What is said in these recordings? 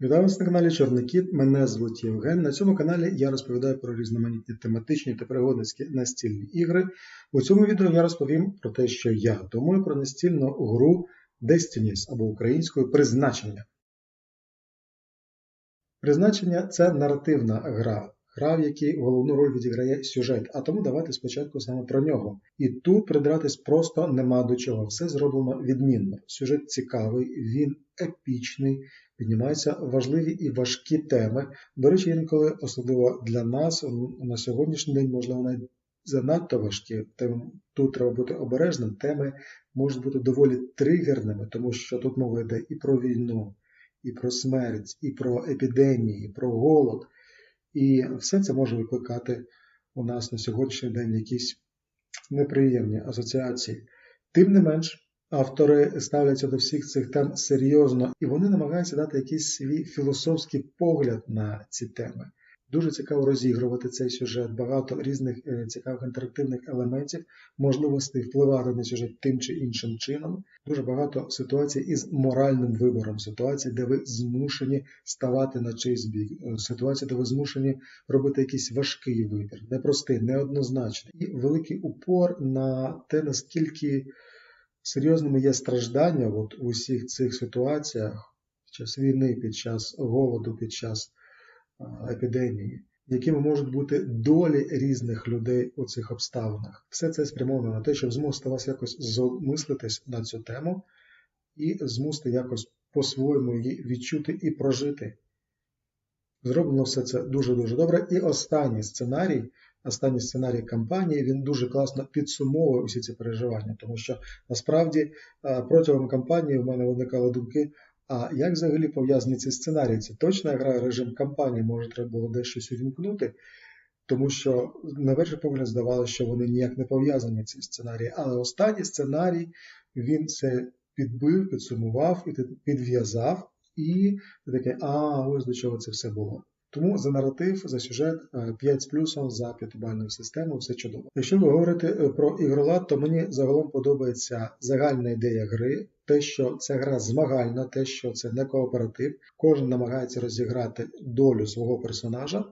Вітаю вас на каналі Чорний Кіт. Мене звуть Євген. На цьому каналі я розповідаю про різноманітні тематичні та пригодницькі настільні ігри. У цьому відео я розповім про те, що я думаю про настільну гру Destinies або українською призначення. Призначення це наративна гра, гра, в якій головну роль відіграє сюжет, а тому давайте спочатку саме про нього. І тут придратись просто нема до чого. Все зроблено відмінно. Сюжет цікавий, він епічний, піднімаються важливі і важкі теми. До речі, інколи, особливо для нас, на сьогоднішній день, можливо, навіть занадто важкі. Тим тут треба бути обережним. Теми можуть бути доволі тригерними, тому що тут мова йде і про війну, і про смерть, і про епідемії, і про голод. І все це може викликати у нас на сьогоднішній день якісь неприємні асоціації. Тим не менш, автори ставляться до всіх цих тем серйозно, і вони намагаються дати якийсь свій філософський погляд на ці теми. Дуже цікаво розігрувати цей сюжет, багато різних е, цікавих інтерактивних елементів, можливостей впливати на сюжет тим чи іншим чином. Дуже багато ситуацій із моральним вибором, ситуацій, де ви змушені ставати на чийсь бік, е, ситуації, де ви змушені робити якийсь важкий вибір, непростий, неоднозначний. І великий упор на те, наскільки серйозними є страждання от у всіх цих ситуаціях під час війни, під час голоду, під час епідемії, якими можуть бути долі різних людей у цих обставинах. Все це спрямовано на те, щоб змусити вас якось замислитись на цю тему і змусити якось по-своєму її відчути і прожити. Зроблено все це дуже-дуже добре. І останній сценарій, останній сценарій кампанії, він дуже класно підсумовує усі ці переживання, тому що насправді протягом кампанії в мене виникали думки. А як взагалі пов'язані ці сценарії? Це точно грає режим кампанії, може, треба було дещось увімкнути, тому що на перший погляд здавалося, що вони ніяк не пов'язані ці сценарії. Але останній сценарій він це підбив, підсумував і підв'язав, і ти таке, а ось до чого це все було. Тому за наратив, за сюжет 5 з плюсом за п'ятибальну систему все чудово. Якщо ви говорите про ігролад, то мені загалом подобається загальна ідея гри, те, що ця гра змагальна, те, що це не кооператив, кожен намагається розіграти долю свого персонажа.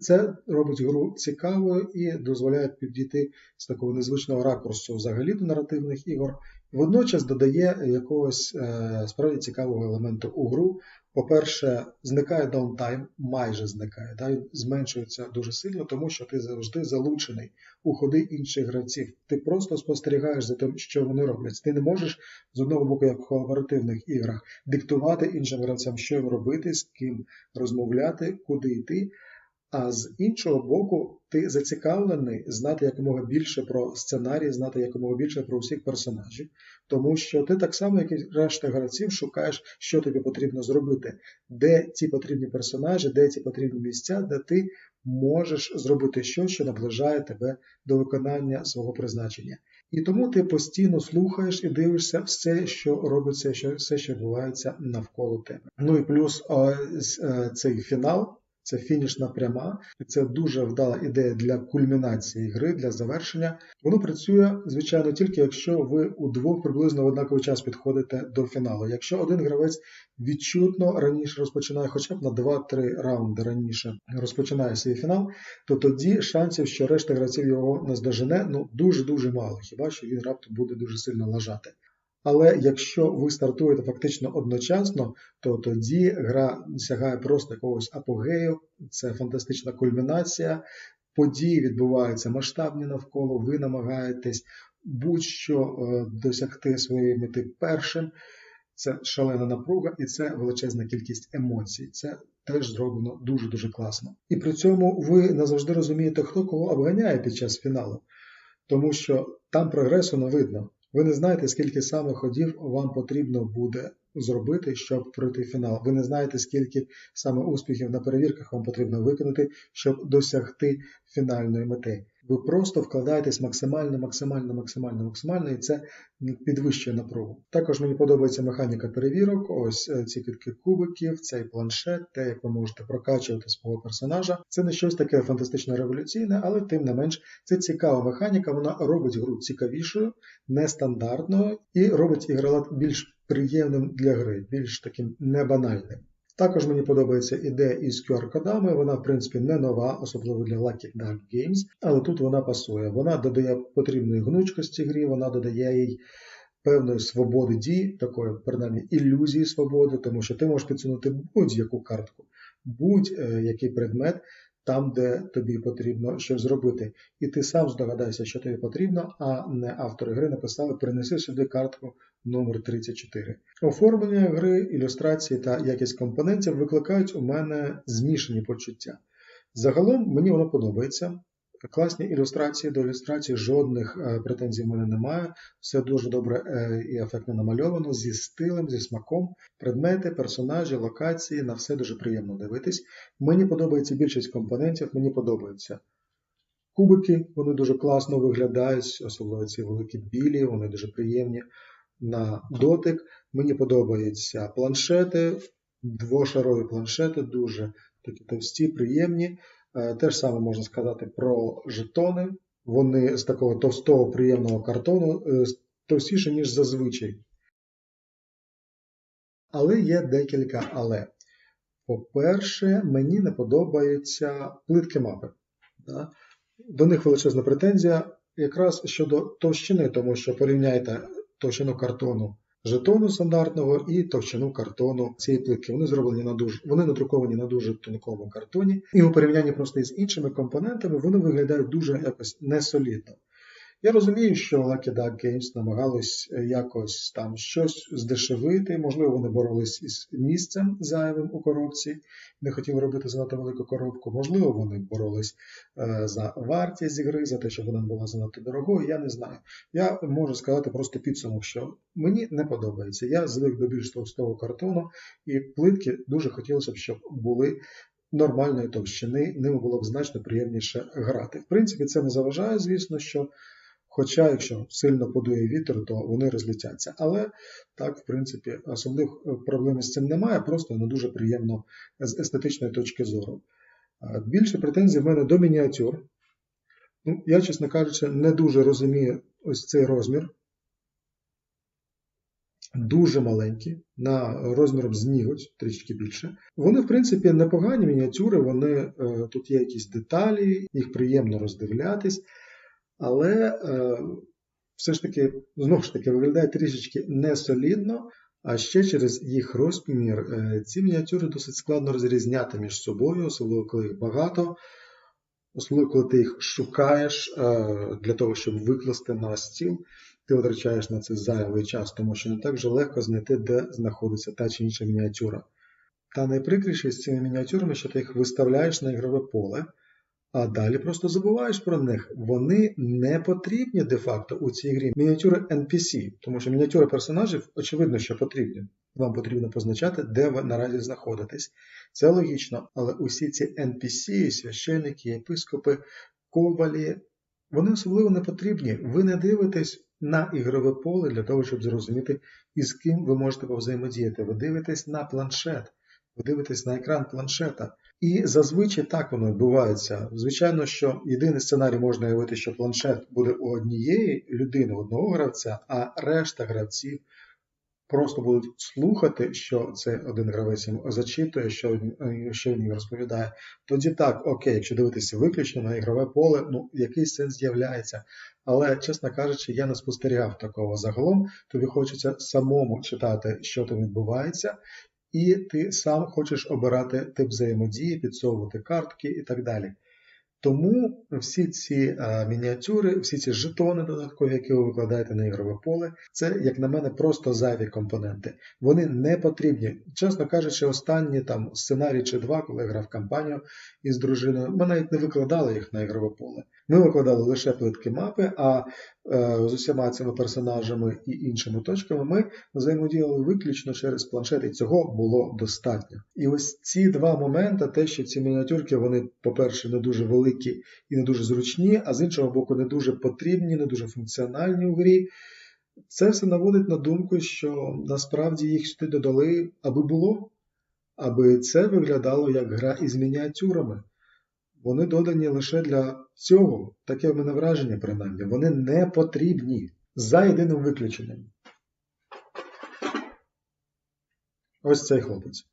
Це робить гру цікавою і дозволяє підійти з такого незвичного ракурсу взагалі до наративних ігор. Водночас додає якогось е, справді цікавого елементу у гру. По-перше, зникає даунтайм, майже зникає, да, зменшується дуже сильно, тому що ти завжди залучений у ходи інших гравців. Ти просто спостерігаєш за тим, що вони роблять. Ти не можеш з одного боку, як в кооперативних іграх, диктувати іншим гравцям, що їм робити, з ким розмовляти, куди йти. А з іншого боку, ти зацікавлений знати якомога більше про сценарій, знати якомога більше про всіх персонажів, тому що ти так само, як і решта гравців, шукаєш, що тобі потрібно зробити, де ці потрібні персонажі, де ці потрібні місця, де ти можеш зробити щось, що наближає тебе до виконання свого призначення. І тому ти постійно слухаєш і дивишся все, що робиться, що все, що відбувається навколо тебе. Ну і плюс ось е, цей фінал. Це фінішна пряма, і це дуже вдала ідея для кульмінації гри, для завершення. Воно працює, звичайно, тільки якщо ви удвох приблизно в однаковий час підходите до фіналу. Якщо один гравець відчутно раніше розпочинає, хоча б на 2-3 раунди раніше розпочинає свій фінал, то тоді шансів, що решта гравців його наздожене, ну дуже-дуже мало. Хіба що він раптом буде дуже сильно лажати. Але якщо ви стартуєте фактично одночасно, то тоді гра сягає просто якогось апогею, це фантастична кульмінація, події відбуваються масштабні навколо, ви намагаєтесь будь-що е, досягти своєї мети першим. Це шалена напруга і це величезна кількість емоцій. Це теж зроблено дуже-дуже класно. І при цьому ви не завжди розумієте, хто кого обганяє під час фіналу, тому що там прогресу не видно. Ви не знаєте, скільки саме ходів вам потрібно буде зробити, щоб пройти фінал. Ви не знаєте, скільки саме успіхів на перевірках вам потрібно виконати, щоб досягти фінальної мети. Ви просто вкладаєтесь максимально, максимально, максимально, максимально, і це підвищує напругу. Також мені подобається механіка перевірок, ось е, ці кілька кубиків, цей планшет, те, як ви можете прокачувати свого персонажа. Це не щось таке фантастично революційне, але тим не менш це цікава механіка, вона робить гру цікавішою, нестандартною і робить ігролад більш приємним для гри, більш таким небанальним. Також мені подобається ідея із QR-кодами. Вона, в принципі, не нова, особливо для Lucky Duck Games, але тут вона пасує. Вона додає потрібної гнучкості грі, вона додає їй певної свободи дій, такої, принаймні, ілюзії свободи, тому що ти можеш підсунути будь-яку картку, будь-який предмет там, де тобі потрібно щось зробити. І ти сам здогадаєшся, що тобі потрібно, а не автори гри написали принеси сюди картку номер 34. Оформлення гри, ілюстрації та якість компонентів викликають у мене змішані почуття. Загалом мені воно подобається. Класні ілюстрації до ілюстрації, жодних е, претензій в мене немає. Все дуже добре е, і ефектно намальовано, зі стилем, зі смаком. Предмети, персонажі, локації, на все дуже приємно дивитись. Мені подобається більшість компонентів, мені подобаються кубики, вони дуже класно виглядають, особливо ці великі білі, вони дуже приємні на дотик. Мені подобаються планшети, двошарові планшети, дуже такі товсті, приємні. Е, Те ж саме можна сказати про жетони. Вони з такого товстого приємного картону е, товстіші, ніж зазвичай. Але є декілька але. По-перше, мені не подобаються плитки мапи. До них величезна претензія якраз щодо товщини, тому що порівняйте товщину картону жетону стандартного і товщину картону цієї плитки. Вони зроблені на дуже, вони надруковані на дуже тонкому картоні, і у порівнянні просто із іншими компонентами вони виглядають дуже якось несолідно. Я розумію, що Lucky Duck Games намагались якось там щось здешевити, можливо, вони боролись із місцем зайвим у коробці, не хотіли робити занадто велику коробку, можливо, вони боролись е, за вартість гри, за те, щоб вона була занадто дорогою, я не знаю. Я можу сказати просто підсумок, що мені не подобається. Я звик до більш товстого картону, і плитки дуже хотілося б, щоб були нормальної товщини, ними було б значно приємніше грати. В принципі, це не заважає, звісно, що. Хоча, якщо сильно подує вітер, то вони розлетяться. Але так, в принципі, особливих проблем з цим немає, просто не дуже приємно з естетичної точки зору. Більше претензій в мене до мініатюр. Ну, Я, чесно кажучи, не дуже розумію ось цей розмір. Дуже маленькі, на розміром з ніготь, трішки більше. Вони, в принципі, непогані мініатюри, вони, е, тут є якісь деталі, їх приємно роздивлятись. Але е, все ж таки, знову ж таки, виглядає трішечки несолідно, а ще через їх розмір е, ці мініатюри досить складно розрізняти між собою, особливо коли їх багато, особливо коли ти їх шукаєш е, для того, щоб викласти на стіл. Ти витрачаєш на це зайвий час, тому що не так же легко знайти, де знаходиться та чи інша мініатюра. Та найприкріше з цими мініатюрами, що ти їх виставляєш на ігрове поле. А далі просто забуваєш про них. Вони не потрібні де-факто у цій грі. Мініатюри NPC, тому що мініатюри персонажів, очевидно, що потрібні. Вам потрібно позначати, де ви наразі знаходитесь. Це логічно, але усі ці NPC, священники, єпископи, ковалі, вони особливо не потрібні. Ви не дивитесь на ігрове поле для того, щоб зрозуміти, із ким ви можете повзаємодіяти. Ви дивитесь на планшет, ви дивитесь на екран планшета. І зазвичай так воно відбувається. Звичайно, що єдиний сценарій можна уявити, що планшет буде у однієї людини, одного гравця, а решта гравців просто будуть слухати, що цей один гравець їм зачитує, що він, що він розповідає. Тоді так, окей, якщо дивитися виключно на ігрове поле, ну якийсь сенс з'являється. Але, чесно кажучи, я не спостерігав такого загалом. Тобі хочеться самому читати, що там відбувається, і ти сам хочеш обирати тип взаємодії, підсовувати картки і так далі. Тому всі ці а, мініатюри, всі ці жетони додаткові, які ви викладаєте на ігрове поле, це, як на мене, просто зайві компоненти. Вони не потрібні. Чесно кажучи, останні там сценарій чи два, коли я грав кампанію із дружиною, ми навіть не викладали їх на ігрове поле. Ми викладали лише плитки мапи, а е, з усіма цими персонажами і іншими точками ми взаємодіяли виключно через планшет, і цього було достатньо. І ось ці два моменти, те, що ці мініатюрки, вони, по-перше, не дуже великі і не дуже зручні, а з іншого боку, не дуже потрібні, не дуже функціональні у грі. Це все наводить на думку, що насправді їх сюди додали, аби було, аби це виглядало як гра із мініатюрами. Вони додані лише для цього, таке в мене враження, принаймні, вони не потрібні за єдиним виключенням. Ось цей хлопець.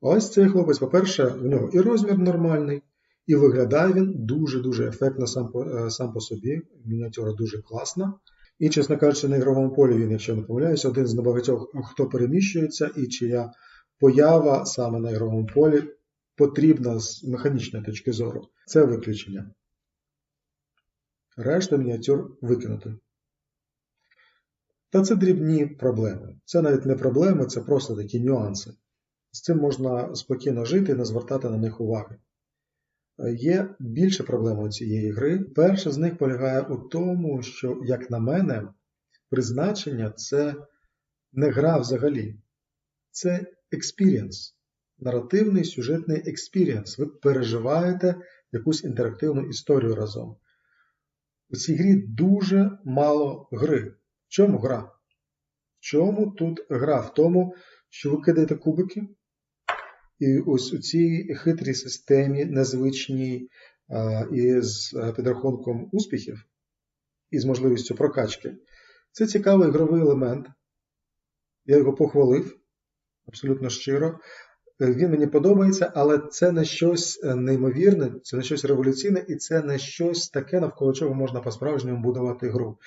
Ось цей хлопець, по-перше, в нього і розмір нормальний, і виглядає він дуже-дуже ефектно сам по, е, сам по собі. Мініатюра дуже класна. І, чесно кажучи, на ігровому полі він, якщо не помиляюся, один з небагатьох, хто переміщується, і чия поява саме на ігровому полі потрібна з механічної точки зору. Це виключення. Решта мініатюр викинути. Та це дрібні проблеми. Це навіть не проблеми, це просто такі нюанси. З цим можна спокійно жити і не звертати на них уваги. Є більше проблем у цієї гри. Перша з них полягає у тому, що, як на мене, призначення це не гра взагалі, це експірієнс, наративний сюжетний експірієнс. Ви переживаєте якусь інтерактивну історію разом. У цій грі дуже мало гри. В чому гра? В чому тут гра? В тому, що ви кидаєте кубики, і ось у цій хитрій системі, незвичній із підрахунком успіхів і з можливістю прокачки, це цікавий ігровий елемент. Я його похвалив абсолютно щиро. Він мені подобається, але це не щось неймовірне, це не щось революційне, і це не щось таке, навколо чого можна по-справжньому будувати гру.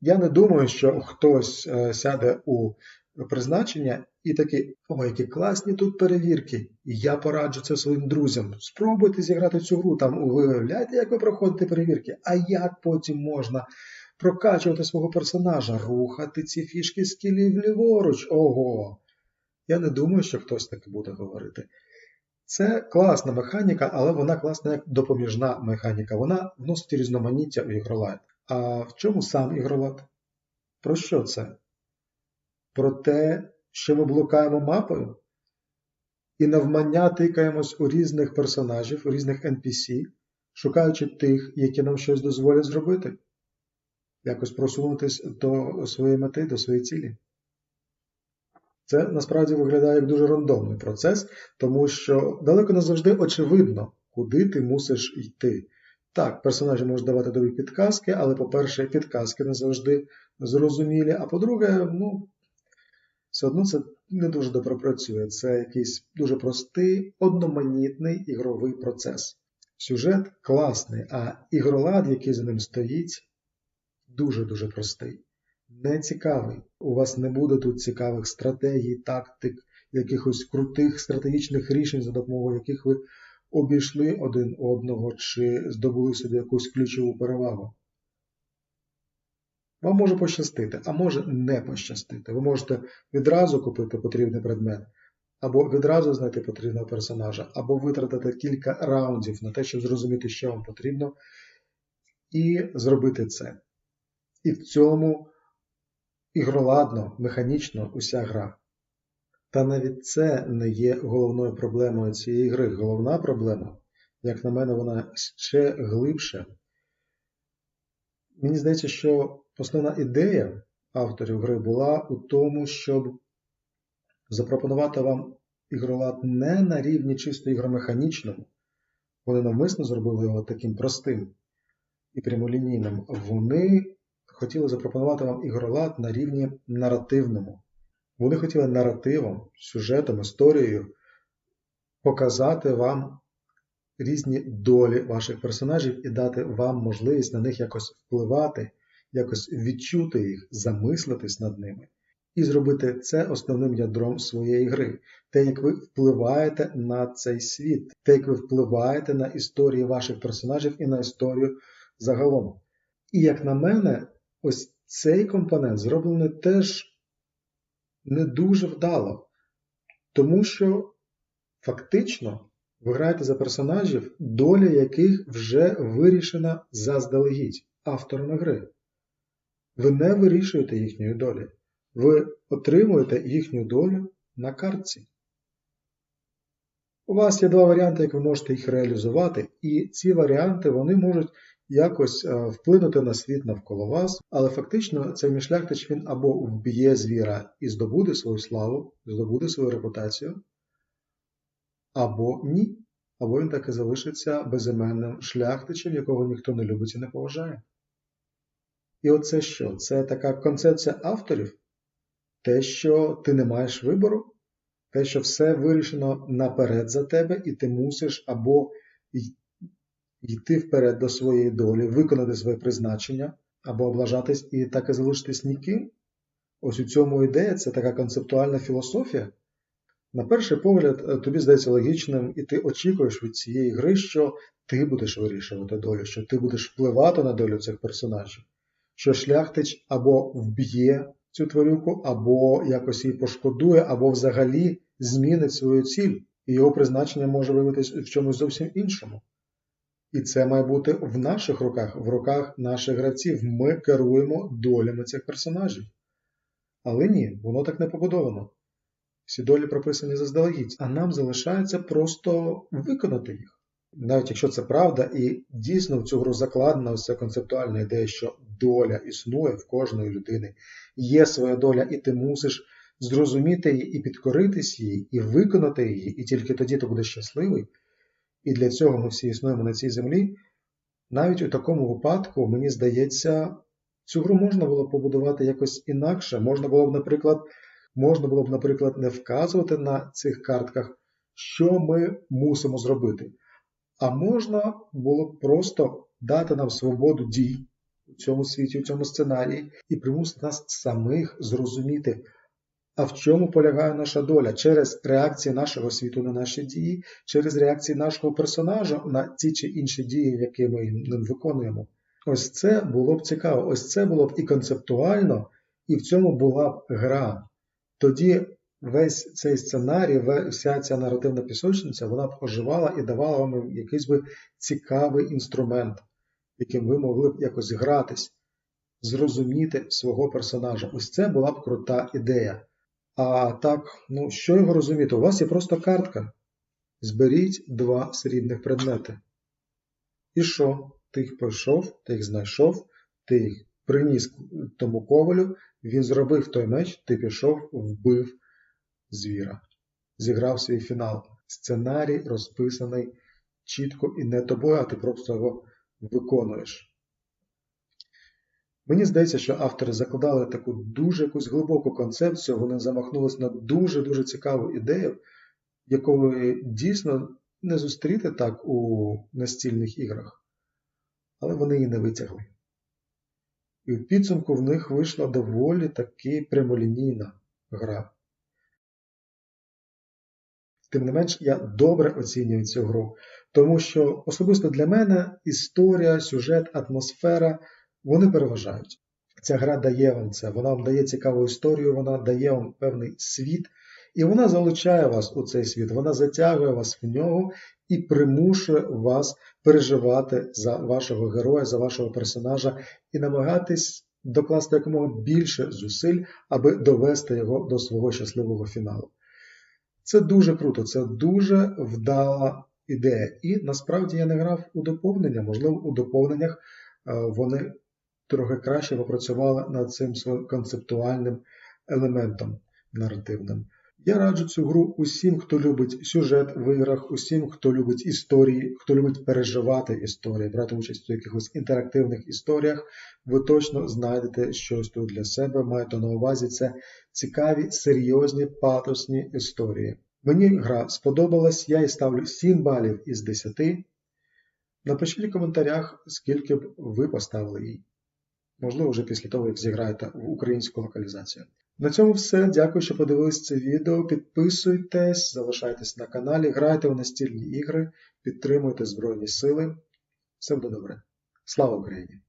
Я не думаю, що хтось сяде у призначення і такий, о, які класні тут перевірки. І я пораджу це своїм друзям. Спробуйте зіграти цю гру, там виявляєте, як ви проходите перевірки, а як потім можна прокачувати свого персонажа, рухати ці фішки скілів ліворуч. Ого! Я не думаю, що хтось таке буде говорити. Це класна механіка, але вона класна як допоміжна механіка. Вона вносить різноманіття в ігролайт. А в чому сам ігролайт? Про що це? Про те, що ми блукаємо мапою і навмання тикаємось у різних персонажів, у різних NPC, шукаючи тих, які нам щось дозволять зробити, якось просунутися до своєї мети, до своєї цілі. Це насправді виглядає як дуже рандомний процес, тому що далеко не завжди очевидно, куди ти мусиш йти. Так, персонажі можуть давати тобі підказки, але, по-перше, підказки не завжди зрозумілі, а по-друге, ну, все одно це не дуже добре працює. Це якийсь дуже простий, одноманітний ігровий процес. Сюжет класний, а ігролад, який за ним стоїть, дуже-дуже простий. Не цікавий. У вас не буде тут цікавих стратегій, тактик, якихось крутих стратегічних рішень, за допомогою яких ви обійшли один одного чи здобули собі якусь ключову перевагу. Вам може пощастити, а може не пощастити. Ви можете відразу купити потрібний предмет, або відразу знайти потрібного персонажа, або витратити кілька раундів на те, щоб зрозуміти, що вам потрібно, і зробити це. І в цьому ігроладно, механічно уся гра. Та навіть це не є головною проблемою цієї гри. Головна проблема, як на мене, вона ще глибше. Мені здається, що основна ідея авторів гри була у тому, щоб запропонувати вам ігролад не на рівні чисто ігромеханічному. Вони навмисно зробили його таким простим і прямолінійним. Вони хотіли запропонувати вам ігролад на рівні наративному. Вони хотіли наративом, сюжетом, історією показати вам різні долі ваших персонажів і дати вам можливість на них якось впливати, якось відчути їх, замислитись над ними. І зробити це основним ядром своєї гри. Те, як ви впливаєте на цей світ, те, як ви впливаєте на історії ваших персонажів і на історію загалом. І як на мене, ось цей компонент зроблений теж не дуже вдало, тому що фактично ви граєте за персонажів, доля яких вже вирішена заздалегідь авторами гри. Ви не вирішуєте їхньої долі. Ви отримуєте їхню долю на картці. У вас є два варіанти, як ви можете їх реалізувати, і ці варіанти вони можуть якось е, вплинути на світ навколо вас, але фактично цей мішлятич він або вб'є звіра і здобуде свою славу, здобуде свою репутацію, або ні, або він так і залишиться безіменним шляхтичем, якого ніхто не любить і не поважає. І оце що? Це така концепція авторів, те, що ти не маєш вибору, те, що все вирішено наперед за тебе, і ти мусиш або йти вперед до своєї долі, виконати своє призначення, або облажатись і так і залишитись ніким. Ось у цьому ідея це така концептуальна філософія. На перший погляд, е, тобі здається логічним, і ти очікуєш від цієї гри, що ти будеш вирішувати долю, що ти будеш впливати на долю цих персонажів, що шляхтич або вб'є цю тварюку, або якось її пошкодує, або взагалі змінить свою ціль, і його призначення може виявитись в чомусь зовсім іншому. І це має бути в наших руках, в руках наших гравців. Ми керуємо долями цих персонажів. Але ні, воно так не побудовано. Всі долі прописані заздалегідь, а нам залишається просто виконати їх. Навіть якщо це правда, і дійсно в цю гру закладена ось ця концептуальна ідея, що доля існує в кожної людини, є своя доля, і ти мусиш зрозуміти її і підкоритись їй, і виконати її, і тільки тоді ти будеш щасливий. І для цього ми всі існуємо на цій землі. Навіть у такому випадку, мені здається, цю гру можна було побудувати якось інакше. Можна було б, наприклад, можна було б, наприклад, не вказувати на цих картках, що ми мусимо зробити. А можна було б просто дати нам свободу дій у цьому світі, у цьому сценарії, і примусити нас самих зрозуміти, а в чому полягає наша доля через реакції нашого світу на наші дії, через реакції нашого персонажа на ті чи інші дії, які ми ним виконуємо. Ось це було б цікаво, ось це було б і концептуально, і в цьому була б гра. Тоді весь цей сценарій, вся ця наративна пісочниця, вона б оживала і давала вам якийсь би цікавий інструмент, яким ви могли б якось гратись, зрозуміти свого персонажа. Ось це була б крута ідея. А так, ну що його розуміти? У вас є просто картка. Зберіть два срібних предмети. І що? Ти їх пройшов, ти їх знайшов, ти їх приніс тому ковалю, він зробив той меч, ти пішов, вбив звіра. Зіграв свій фінал. Сценарій розписаний чітко і не тобою, а ти просто його виконуєш. Мені здається, що автори закладали таку дуже якусь глибоку концепцію, вони замахнулись на дуже-дуже цікаву ідею, ви дійсно не зустріти так у настільних іграх, але вони її не витягли. І в підсумку в них вийшла доволі таки прямолінійна гра. Тим не менш, я добре оцінюю цю гру, тому що особисто для мене історія, сюжет, атмосфера вони переважають. Ця гра дає вам це, вона вам дає цікаву історію, вона дає вам певний світ, і вона залучає вас у цей світ, вона затягує вас в нього і примушує вас переживати за вашого героя, за вашого персонажа і намагатись докласти якомога більше зусиль, аби довести його до свого щасливого фіналу. Це дуже круто, це дуже вдала ідея. І насправді я не грав у доповнення, можливо, у доповненнях вони трохи краще попрацювали над цим своїм концептуальним елементом наративним. Я раджу цю гру усім, хто любить сюжет в іграх, усім, хто любить історії, хто любить переживати історії, брати участь у якихось інтерактивних історіях. Ви точно знайдете щось тут для себе. Маєте на увазі це цікаві, серйозні, патосні історії. Мені гра сподобалась, я їй ставлю 7 балів із 10. Напишіть у коментарях, скільки б ви поставили їй. Можливо, вже після того, як зіграєте в українську локалізацію. На цьому все. Дякую, що подивились це відео. Підписуйтесь, залишайтесь на каналі, грайте у настільні ігри, підтримуйте Збройні Сили. Все буде добре. Слава Україні!